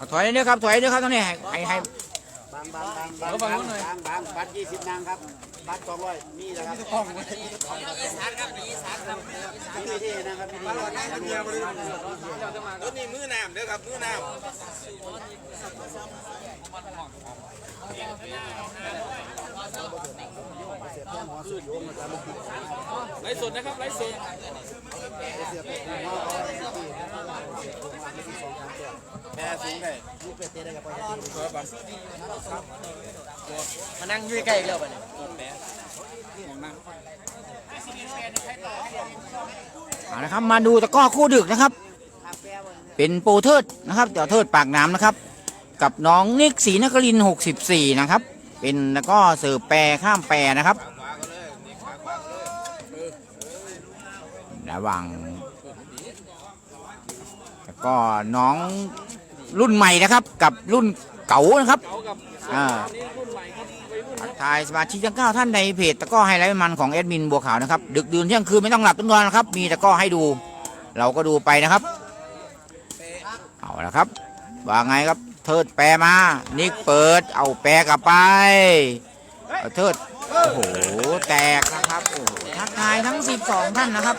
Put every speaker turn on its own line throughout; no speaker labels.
เอาถอยเด้อครับถอยเด้อครับตรงนี้ให้ให้ให้
บางบางบางบางบางบางบางบัตรยี่สิบนางครับบัตรสองร้อยมีนะครับมีที่นะครับมีที่
รถนี่มือน้ำเด้อครับมือน้ำไลฟ์สดนะครับไลฟ์สด แม่สูงเลย
มานั่งยู่ใกล้ๆแล้วบัดนี้
เอาละครับมาดูตะกร้อคู่ดึกนะครับ เป็นโปรเทิดนะครับเดี๋ยวเทิดปากน้ำนะครับ กับน้องนิกศรีนครินทร์64 นะครับ เป็นตะกร้อเสิร์ฟแปรข้ามแปรนะครับ ระหว่างแล้วก็น้อง รุ่นใหม่นะครับ กับรุ่นเก่านะครับอ่าทักทายสมาชิกทั้งเก้าท่านในเพจตะก้อไฮไลท์มันของแอดมินบัวขาวนะครับ ดึกดื่นเที่ยงคืนไม่ต้องหลับต้องนอนนะครับ มีตะก้อให้ดู เราก็ดูไปนะครับ เอาละครับ ว่าไงครับ เทิดแปรมา นิกเปิด เอาแปรกลับไปเเทิด โอ้โห แตกนะครับ โอ้โห ทักทายทั้ง 12 ท่านนะครับ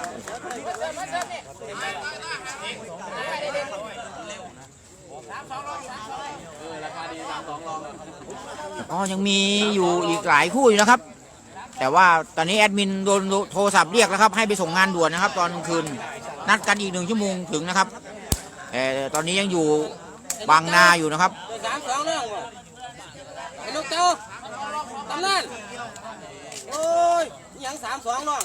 ก็ยังมีอยู่อีกหลายคู่อยู่นะครับ แต่ว่าตอนนี้แอดมินโดนโทรศัพท์เรียกแล้วครับ ให้ไปส่งงานด่วนนะครับ ตอนกลางคืนนัดกันอีกหนึ่งชั่วโมงถึงนะครับแต่ตอนนี้ยังอยู่บางนาอยู่นะครับ
สามสองเรื่องลูกเต้าตำนานโอ้ยยังสามสองน้อง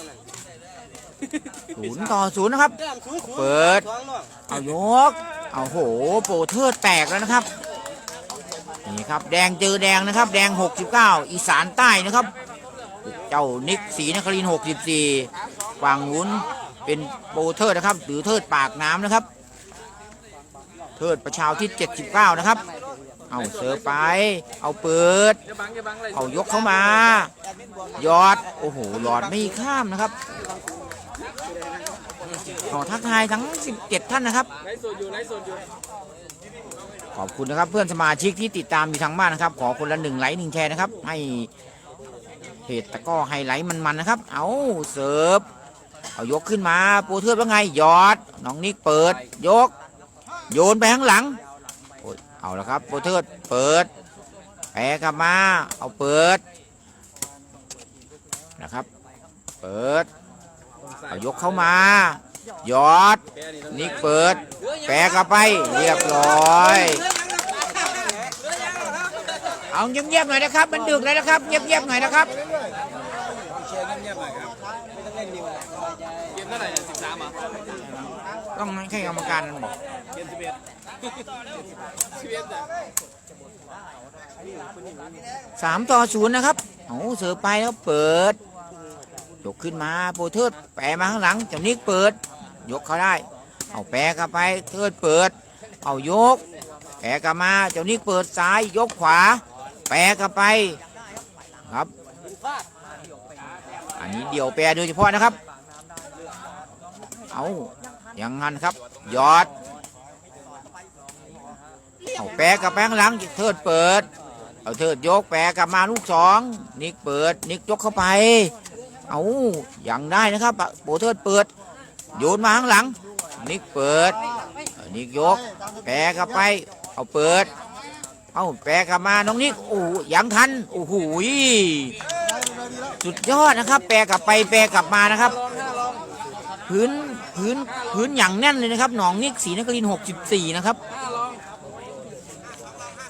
ศูนย์ต่อศูนย์นะครับ
เริ่มศูนย์ศูนย์
เปิด
สองน้อง
เอายก เอาโห โปรเทอร์แตกแล้วนะครับ นี่ครับแดงเจอแดงนะครับ แดง 69 อีสานใต้นะครับ เจ้านิกสีนครินทร์64 ฝั่งนู้นเป็นโปเทอร์นะครับหรือเทิดปากน้ำนะครับ เทิดประชาที่ 79 นะครับ เอาเสิร์ฟไป เอาเปิด
เลย
เอายกเข้ามา ยอด โอ้โหหลอดไม่ข้ามนะครับขอทักทายทั้ง 17 ท่านนะครับ
ไลฟ์สดอยู่ไลฟ์สดอยู่
ขอบคุณนะครับเพื่อนสมาชิกที่ติดตามอยู่ทางบ้านนะครับ ขอคนละหนึ่งไลค์หนึ่งแชร์นะครับ ให้เพจตะก้อไฮไลท์มันๆนะครับ เอาเสิร์ฟเอายกขึ้นมาปรเทือบว่าไงยอดน้องนิกเปิด ยก โยนไปข้างหลังเอาละครับปรเทือเปิดแปรกลับมาเอาเปิดนะครับ เปิดเอายกเข้ามา ยอด
แปรนี่ต้อง
นิกเปิด แปรกลับไป เรียบร้อย เอาเงียบๆหน่อยนะครับ มันดึกแล้วนะครับ เงียบๆหน่อยนะครับ
เกมเท่าไหร่สิบสามอะ
ต้องให้กรรมการบอก
เกมสิบเอ็ดสิบเอ็ด
สามต่อศูนย์นะครับโอ้เสือไปแล้วเปิดยกขึ้นมาโปรเทิดแปรมาข้างหลังเจ้านิกเปิด ยกเขาได้ เอาแปรกลับไปเทิดเปิด เอายก แปรกลับมาเจ้านิกเปิดซ้ายยกขวา แปรกลับไปครับ อันนี้เดี่ยวแปรโดยเฉพาะนะครับ เอาอย่างนั้นครับยอด เอาแปรกลับไปข้างหลังเทิดเปิด เอาเทิดยกแปรกลับมาลูกสองนิกเปิดนิกยกเข้าไป เอายังได้นะครับโปเทิดเปิด โยนมาข้างหลัง นิกเปิด นิกยก แปรกลับไป เอาเปิด เอาแปรกลับมาน้องนิกโอ้ยังทันโอ้โหสุดยอดนะครับ แปรกลับไปแปรกลับมานะครับพื้นพื้นพื้นอย่างแน่นเลยนะครับ หนองนิกสีนครินทร์64นะครับ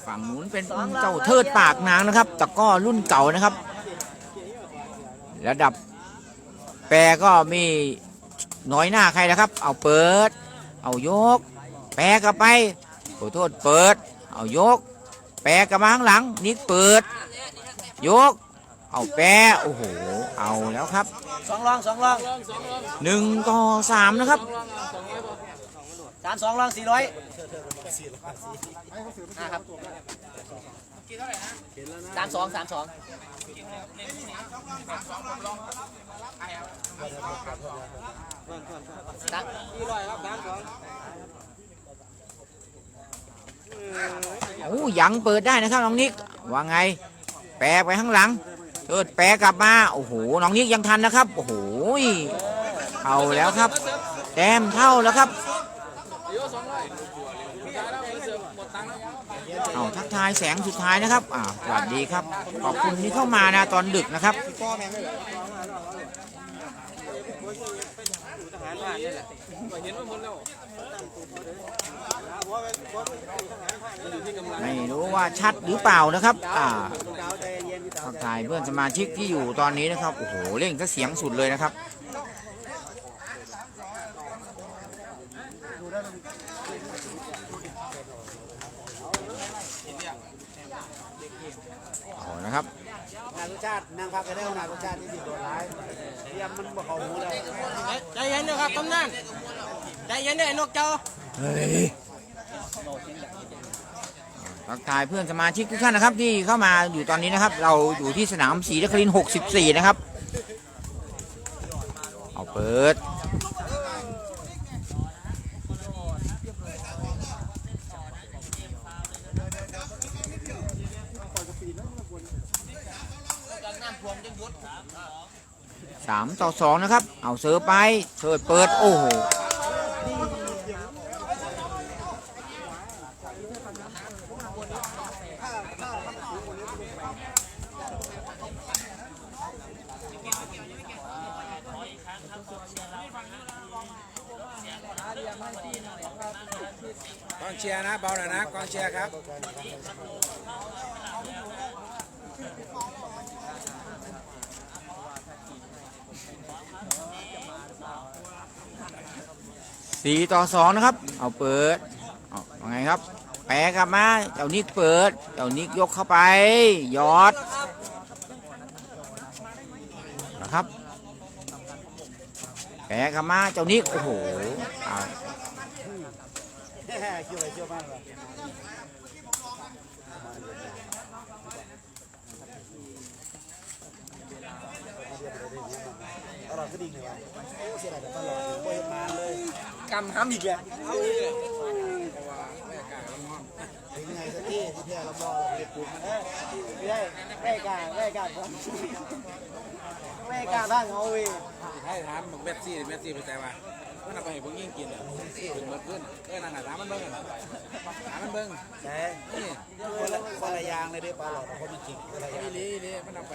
ฝั่งนู้นเป็นเจ้าเทิดปากนางนะครับตะกร้อรุ่นเก่านะครับ ระดับแปรก็มี น้อยหน้าใครนะครับ เอาเปิด เอายก แปรกลับไปขอโทษเปิด เอายก แปรกลับมาข้างหลัง นิกเปิด ยก เอาแปรโอ้โห เอาแล้วครับ
สองรองสองรอง
หนึ่งต่อสามนะครับ
สามสองรองสี่ร้อยนะครับสามสองสามสองสามสี่ร้อยครับสามสอง
โอ้ยังเปิดได้นะครับน้องนิกว่าไง แปรไปข้างหลังเทิดแปรกลับมาโอ้โหน้องนิกยังทันนะครับโอ้โหเอาแล้วครับแต้มเท่าแล้วครับ
เดี๋ยวสองร้อยได้แล้วเสือหมดตังค์แล้ว
เอา ทักทายแสงสุดท้ายนะครับอ่าสวัสดีครับ ขอบคุณที่เข้ามานะตอนดึกนะครับไม่รู้ว่าชัดหรือเปล่านะครับ อ่าทักทายเพื่อนสมาชิกที่อยู่ตอนนี้นะครับ โอ้โห เร่งซะเสียงสุดเลยนะครับ เอานะครับ
นายรส ชาตินางพักกันได้ขนาดรสชาติที่ติดตัวร้ายเทียมมันบ่เข้าหูแล้ว
ใจเย็นเด้อครับกำนันใจเย็นเด้อไอ้นกเจ้า
ทักทายเพื่อนสมาชิกทุกท่านนะครับ ที่เข้ามาอยู่ตอนนี้นะครับ เราอยู่ที่สนามศรีนครินทร์64 นะครับ เอาเปิด สามต่อสองนะครับ เอาเสือไปเสิร์ฟเปิด โอ้โห
กองเชียร์นะเบาหน่อยนะกองเชียร์ครับ
สี่ต่อสองนะครับ เอาเปิดเอาว่าไงครับ แปรกลับมา เจ้านิกเปิด เจ้านิกยกเข้าไป ยอดนะครับ แปรกลับมา เจ้านิก โอ้โหเอา
เกี่ยวอะไรเกี่ยวมากเลยตลอดก็ดีเลยวะโอ้เสียดายแต่ตลอดเห็นมาเลย
กำห้ำอีกแล้ว
ถึงไงสักที่ที่เพื่อนเราบอกเราไปปลูกมันเอ้ยไม่ได้ไม่กล้าไม่กล้าครับไม่กล้าบ้างเอาเว้ย
ให้ถามบอกเม็ดซี่เม็ดซี่ไปแต่ว่ามันเอาไปให้พวกยิ่งกินอะเป็นหมดขึ้นเอ้ยนั่นน่ะถามมันเบิ้งอะถามมันเบิ้ง
แต่
นี่
คนละคนละยางเลยเด้ปลาหลอดคนจริงคนละอยาง
อีหลีอีหลีมันเอาไป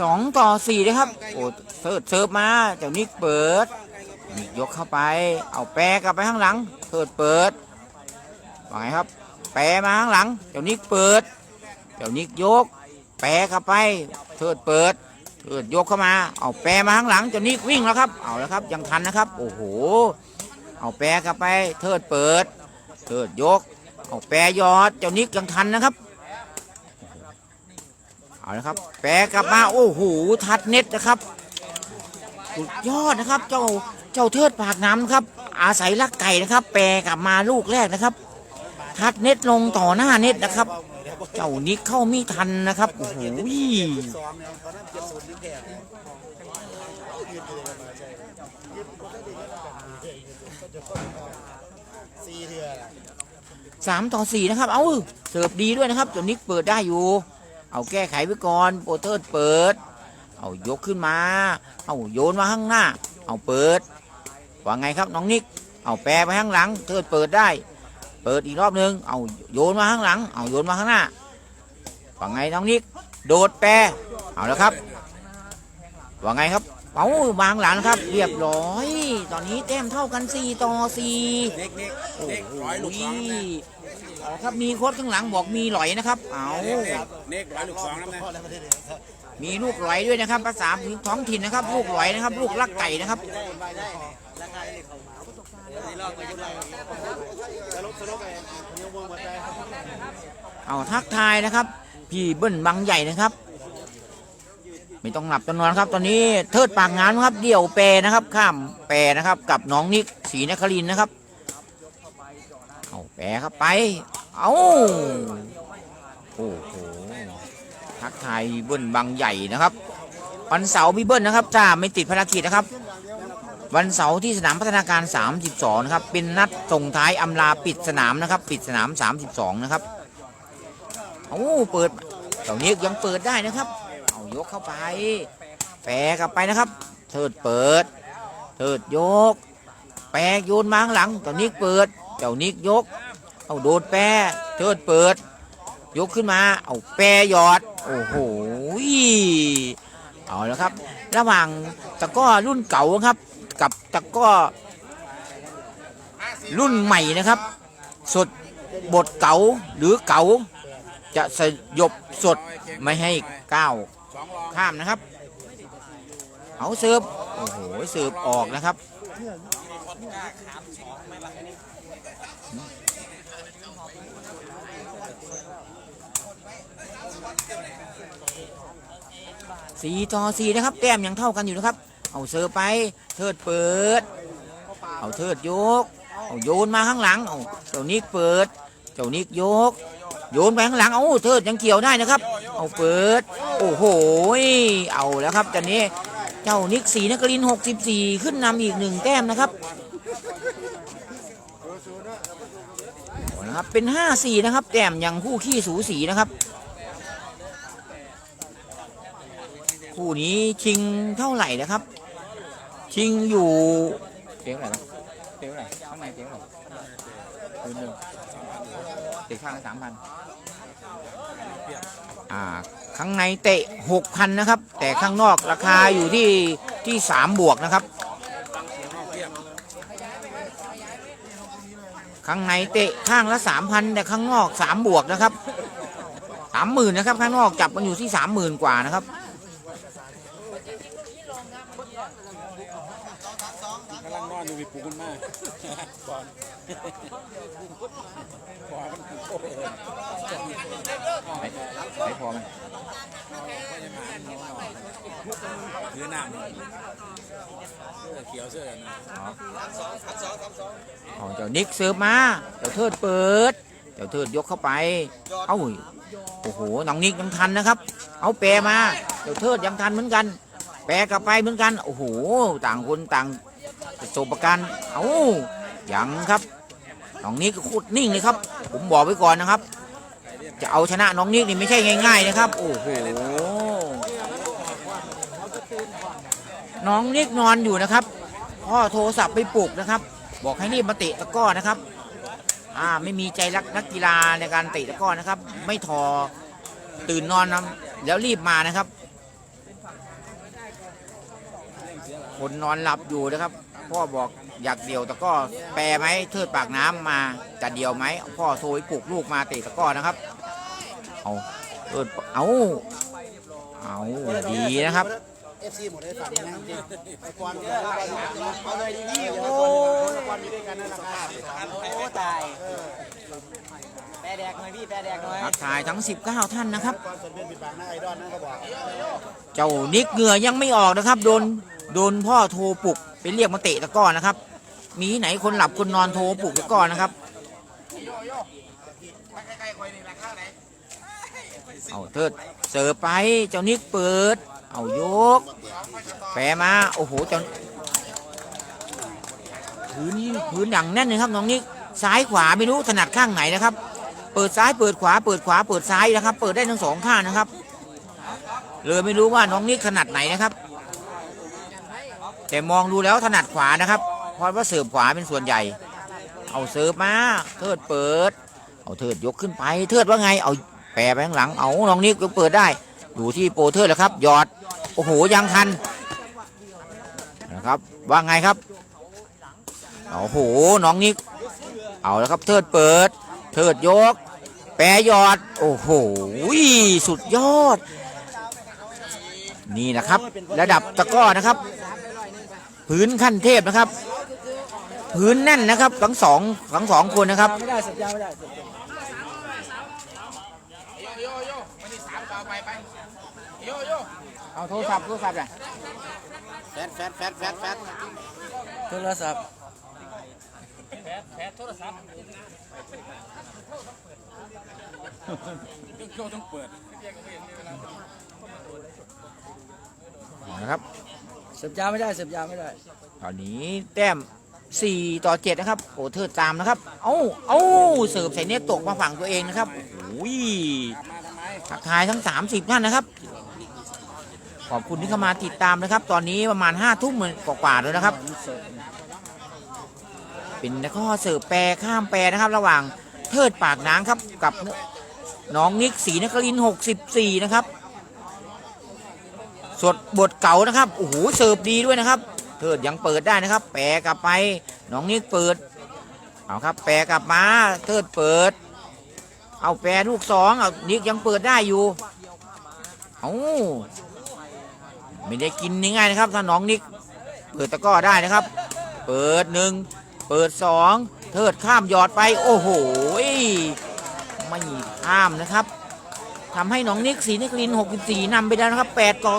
สองต่อสี่นะครับ โอ้เสิร์ฟเสิร์ฟมาเจ้านิกเปิด ยกเข้าไป เอาแปรกลับไปข้างหลังเทิดเปิดว่าไงครับ แปรมาข้างหลัง เจ้านิกเปิด เจ้านิกยก แปรเข้าไปเทิดเปิดเทิดยกเข้ามา เอาแปรมาข้างหลัง เจ้านิกวิ่งแล้วครับ เอาแล้วครับ ยังทันนะครับ โอ้โห เอาแปรเข้าไปเทิดเปิดเทิดยก เอาแปรยอด เจ้านิกยังทันนะครับ เอาละครับ แปรกลับมา โอ้โห ทัดเน็ตนะครับ สุดยอดนะครับ เจ้า เจ้าเทิดปากน้ำครับ อาศัยลักไก่นะครับ แปรกลับมาลูกแรกนะครับ ทัดเน็ตลงต่อหน้าเน็ตนะครับ เจ้านิกเข้าไม่ทันนะครับโอ้โห
สองเนี่ยตอนนั้นเจ็ดศูนย์นี่แก่ยืนเลยมาใช่ยืนปกติก็แบบสี่เถื่อ
สามต่อสี่นะครับ เอาเสิร์ฟดีด้วยนะครับเจ้านิกเปิดได้อยู่ เอาแก้ไขไว้ก่อนโปเทิร์ดเปิด เอายกขึ้นมา เอาโยนมาข้างหน้า เอาเปิด ว่าไงครับน้องนิก เอาแปรไปข้างหลังเทิร์ดเปิดได้ เปิดอีกรอบนึง เอาโยนมาข้างหลัง เอาโยนมาข้างหน้าว่าไงน้องนิก โดดแปรเอาแล้วครับ ว่าไงครับเอาวางหลังครับ เรียบร้อย ตอนนี้แต้มเท่ากัน4ต่อ4
เน็กเนก
โอ้
เนก
โห
ร้อยลูกสองนะ
เอาครับมีโค้ดข้างหลังบอกมีหลอยนะครับ เอา
เนกเน็กเน็กร้อยลูกสองแล้วนะ
พ่อแล้วไม่ได้เลย
มีลูกหลอยด้วยนะครับ ภาษาท้องถิ่นนะครับ ลูกหลอยนะครับ ลูกลักไก่นะครับ เอาทักทายนะครับ พี่เบิ้ลบางใหญ่นะครับ ไม่ต้องหลับจำนวนครับ ตอนนี้เทิดปากงานครับ เดี่ยวแปรนะครับ ข้ามแปรนะครับ กับน้องนิกศรีนครินนะครับ เอาแปรครับไป เอาโอ้โหทักทายเบิ้ลบางใหญ่นะครับวันเสาร์พี่เบิ้ลนะครับจ้าไม่ติดภารกิจนะครับ วันเสาร์ที่สนามพัฒนาการ 32 นะครับ เป็นนัดส่งท้ายอำลาปิดสนามนะครับ ปิดสนาม 32 นะครับโอ้เปิดเจ้านี้ยังเปิดได้นะครับ เอายกเข้าไปแปรกลับไปนะครับเทิดเปิดเทิดยก แปรโยนมาข้างหลังเจ้านิกเปิด เจ้านิกยก เอาโดดแปรเทิดเปิด ยกขึ้นมา เอาแปรหยอด โอ้โหเอาแล้วครับ ระหว่างตะก้อรุ่นเก่าครับ กับตะก้อรุ่นใหม่นะครับ สดบทเก่าหรือเก่าจะสยบสดไม่ให้ก้าวข้ามนะครับ เอาเสิร์ฟโอ้โหเสิร์ฟออกนะครับสี่ต่อสี่นะครับ แต้มยังเท่ากันอยู่นะครับ เอาเสิร์ฟไป เทิดเปิด เอาเทิดยก เอาโยนมาข้างหลัง เอาเจ้านิกเปิด เจ้านิกยก โยนไปข้างหลัง เอาเทิดยังเกี่ยวได้นะครับ เอาเปิด โอ้โห เอาแล้วครับตอนนี้ เจ้านิกสีนักรินทร์64ขึ้นนำอีกหนึ่งแต้มนะครับเอาละครับเป็น5-4นะครับ แต้มยังคู่ขี้สูสีนะครับคู่นี้ชิงเท่าไหร่นะครับ ชิงอยู่เตียงไรนะเตียงอะไรข้างในเตียงอะไรคืนหนึ่งเตะข้างละสามพันอ่าข้างในเตะหกพันนะครับ แต่ข้างนอกราคาอยู่ที่ที่สามบวกนะครับ ข้างในเตะข้างละสามพันแต่ข้างนอกสามบวกนะครับสามหมื่นนะครับ ข้างนอกจับมันอยู่ที่สามหมื่นกว่านะครับ
กำลัง นอนอยู่วิปูคุณมากก่อนก่อนมันโอ้โห
ไม่พอไหม
ถือหน้ามันเสื้อเขียวเสื้ออะไรนะ
เอาเจ้านิกเสิร์ฟมาเจ้าเทิดเปิดเจ้าเทิดยกเข้าไป เอ้าโอ้โหน้องนิกยังทันนะครับ เอาแปรมา เจ้าเทิดยังทันเหมือนกัน แปรกลับไปเหมือนกัน โอ้โห ต่างคนต่าง ประสบการณ์เอ้ายังครับน้องนิกก็โคตรนิ่งเลยครับ ผมบอกไว้ก่อนนะครับ จะเอาชนะน้องนิกนี่ไม่ใช่ง่าย ๆ นะครับ โอ้โหน้องนิกนอนอยู่นะครับพ่อโทรศัพท์ไปปลุกนะครับ บอกให้รีบมาเตะตะก้อนะครับอ่าไม่มีใจรักนักกีฬาในการเตะตะก้อนะครับ ไม่ทอตื่นนอนนะแล้วรีบมานะครับ คนนอนหลับอยู่นะครับ พ่อบอกอยากเดี่ยวตะกร้อแปรไหมเทิดปากน้ำมาจะเดี่ยวไหมพ่อโทรไปปลุกลูกมาเตะตะกร้อนะครับ เอาเทิดเอาเอาดีนะครับ
เอฟซีหมดเลยฝั่งนี้นะจริงไอ้กวนเอาเลยดีๆโอ้ยกวนมีด้วยกันนั่นแหละครับ
โอ้ตายแปรแดกหน่อยพี่แปรแดกหน่อย
ทักทายทั้ง 19 ท่านนะครับ
กวนส่วนเป็นปิดปากหน้าไอดอลนั่นเขาบอก
เจ้านิกเหงื่อยังไม่ออกนะครับ โดน โดนพ่อโทรปลุกไปเรียกมาเตะตะก้อนะครับ มีไหนคนหลับคนนอนโทรปลุกตะก้อนะครับเอาเทิดเสิร์ฟไปเจ้านิกเปิด เอายกแปรมาโอ้โหเจ้าพื้นพื้นอย่างแน่นเลยครับน้องนิกซ้ายขวาไม่รู้ถนัดข้างไหนนะครับ เปิดซ้ายเปิดขวาเปิดขวาเปิดซ้ายนะครับ เปิดได้ทั้งสองข้างนะครับเลยไม่รู้ว่าน้องนิกถนัดไหนนะครับ แต่มองดูแล้วถนัดขวานะครับ เพราะว่าเสิร์ฟขวาเป็นส่วนใหญ่ เอาเสิร์ฟมาเทิดเปิด เอาเทิดยกขึ้นไป เทิดว่าไง เอาแปรไปข้างหลัง เอาน้องนิกก็เปิดได้อยู่ที่โปรเทิดแล้วครับหยอด โอ้โหยังทันนะครับว่าไงครับโอ้โหน้องนิกเอาแล้วครับเทิดเปิด เทิดยก แปรยอด โอ้โหสุดยอด นี่นะครับ ระดับตะก้อนะครับ พื้นขั้นเทพนะครับ พื้นแน่นนะครับทั้งสองทั้งสองคนนะครับ
ไม่ได้สัญญาไม่ได้
โยโยโยวันนี้สามต่อไปไปโยโย
เอาโทรศัพท์โทรศัพท์เลย
แฟดแฟดแฟดแฟดแฟด
โทรศัพท์
ต้องโชว์ต้องเปิด
นะครับ
เสิร์ฟยาไม่ได้เสิร์ฟยาไม่ได้
ตอนนี้แต้ม4ต่อ7นะครับโอ้เทิดตามนะครับ เอ้าเอ้าเสิร์ฟใส่เน็ตตกมาฝั่งตัวเองนะครับโอ้ย
มาทำไม
ทักทายทั้ง30ท่านนะครับ ขอบคุณที่เข้ามาติดตามนะครับ ตอนนี้ประมาณ5ทุ่มกว่าๆแล้วนะครับ เป็นข้อเสิร์ฟแปรข้ามแปรนะครับ ระหว่างเทิดปากน้ำครับกับน้องนิกศรีนครินทร์64นะครับ สดบทเก่านะครับโอ้โหเสิร์ฟดีด้วยนะครับเทิดยังเปิดได้นะครับ แปรกลับไปน้องนิกเปิดเอาครับ แปรกลับมาเทิดเปิด เอาแปรลูกสองเอานิกยังเปิดได้อยู่เอาไม่ได้กินง่ายๆนะครับถ้าน้องนิกเปิดตะก้อได้นะครับ เปิดหนึ่งเปิดสองเทิดข้ามหยอดไปโอ้โหไม่ข้ามนะครับ ทำให้หนองนิกสีนิครินทร์64นำไปแล้วนะครับ 8 ต่อ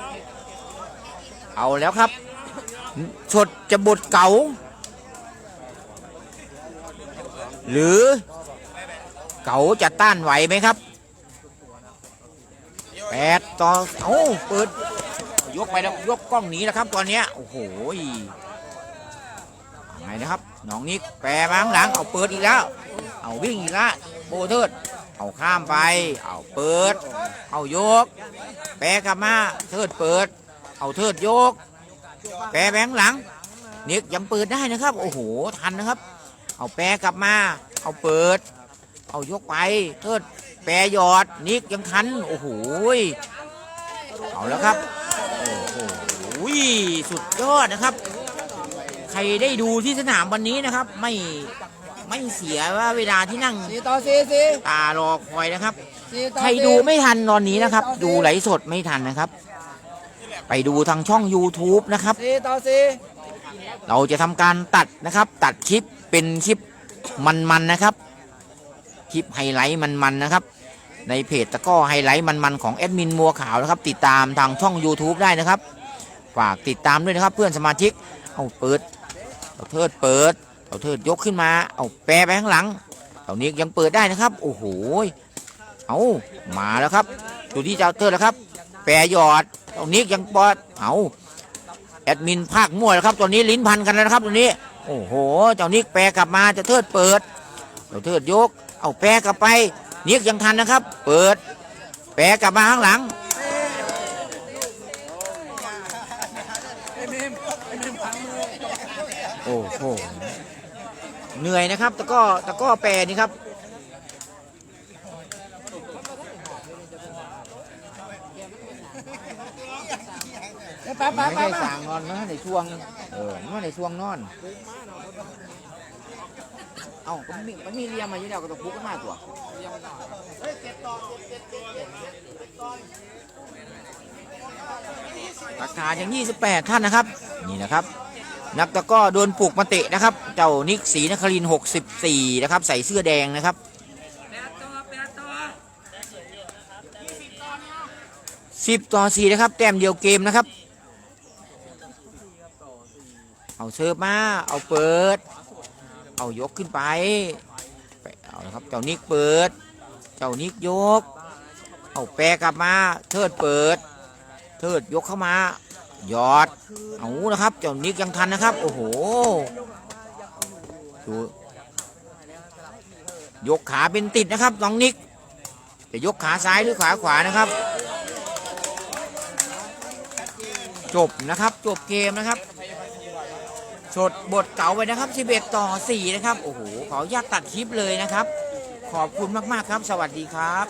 4 เอาแล้วครับชดจะบทเก่า หรือเก๋าจะต้านไหวไหมครับแปดต่อเอ้าเปิด ยกไปแล้ว ยกกล้องหนีแล้วครับตอนนี้ โอ้โหไงนะครับน้องนิกแปรมาข้างหลัง เอาเปิดอีกแล้ว เอาวิ่งอีกแล้วโบเทิด เอาข้ามไป เอาเปิด เอายก แปรกลับมาเทิดเปิด เอาเทิดยก แปรแบงหลังเนิกยังเปิดได้นะครับ โอ้โห ทันนะครับ เอาแปรกลับมา เอาเปิด เอายกไป เทิดแปรหยอด นิกยังทัน โอ้โห เอาแล้วครับ โอ้โห สุดยอดนะครับ ใครได้ดูที่สนามวันนี้นะครับ ไม่ ไม่เสียว่าเวลาที่นั่ง
สี่ต่อสี่สี่
ตารอคอยนะครับ
สี่ต่อ
ใครดูไม่ทันตอนนี้นะครับ ดูไหลฟ์สดไม่ทันนะครับ ไปดูทางช่อง YouTube นะครับ
สี่ต่อสี่
เราจะทำการตัดนะครับ ตัดคลิปเป็นคลิปมันๆนะครับ คลิปไฮไลท์มันๆนะครับ ในเพจตะกร้อไฮไลท์มันๆของแอดมินมัวขาวนะครับ ติดตามทางช่อง YouTube ได้นะครับ ฝากติดตามด้วยนะครับเพื่อนสมาชิก เอาเปิดเอาเทิดเปิด เอาเทิดยกขึ้นมา เอาแปรไปข้างหลังเอานี้ยังเปิดได้นะครับ โอ้โห เอามาแล้วครับดูที่จะเอาเทิดแล้วครับ แปรหยอดเอานี้ยังปอดเอาแอดมินภาคมั่วแล้วครับตอนนี้ลิ้นพันกันแล้วครับตอนนี้ โอ้โห เจ้านิกแปรกลับมาจะเทิดเปิดเจ้าเทิดยก เอาแปรกลับไปนิกยังทันนะครับ เปิด แปรกลับมาข้างหลังโอ้โห เหนื่อยนะครับตะกร้อตะกร้อแปรนี่ครับ
ไปไป
ไม่
ไป
ใช่
ไป
สั่งนอนมาในช่วงเออมาในช่วงนอน เอ้ามันมีมันมีเรียมมาอยู่แล้วก็ต้องพุกกันมากกว่าราคาอย่าง28 ท่านนะครับ นี่นะครับ นักตะก้อโดนปลุกมาเตะนะครับ เจ้านิกสีนครินทร์64นะครับ ใส่เสื้อแดงนะครับ10ต่อ4นะครับ แต้มเดียวเกมนะครับ เอาเสิร์ฟมา เอาเปิด เอายกขึ้นไปไปเอาละครับ เจ้านิกเปิด เจ้านิกยก เอาแปรกลับมา เทิดเปิด เทิดยกเข้ามา ยอด เอานะครับ เจ้านิกยังทันนะครับ โอ้โหดูยกขาเป็นติดนะครับน้องนิก จะยกขาซ้ายหรือขาขวานะครับ จบนะครับ จบเกมนะครับชดบทเก่าไปนะครับ 11 ต่อ 4 นะครับ โอ้โห ขออนุญาตตัดคลิปเลยนะครับ ขอบคุณมาก ๆ ครับ สวัสดีครับ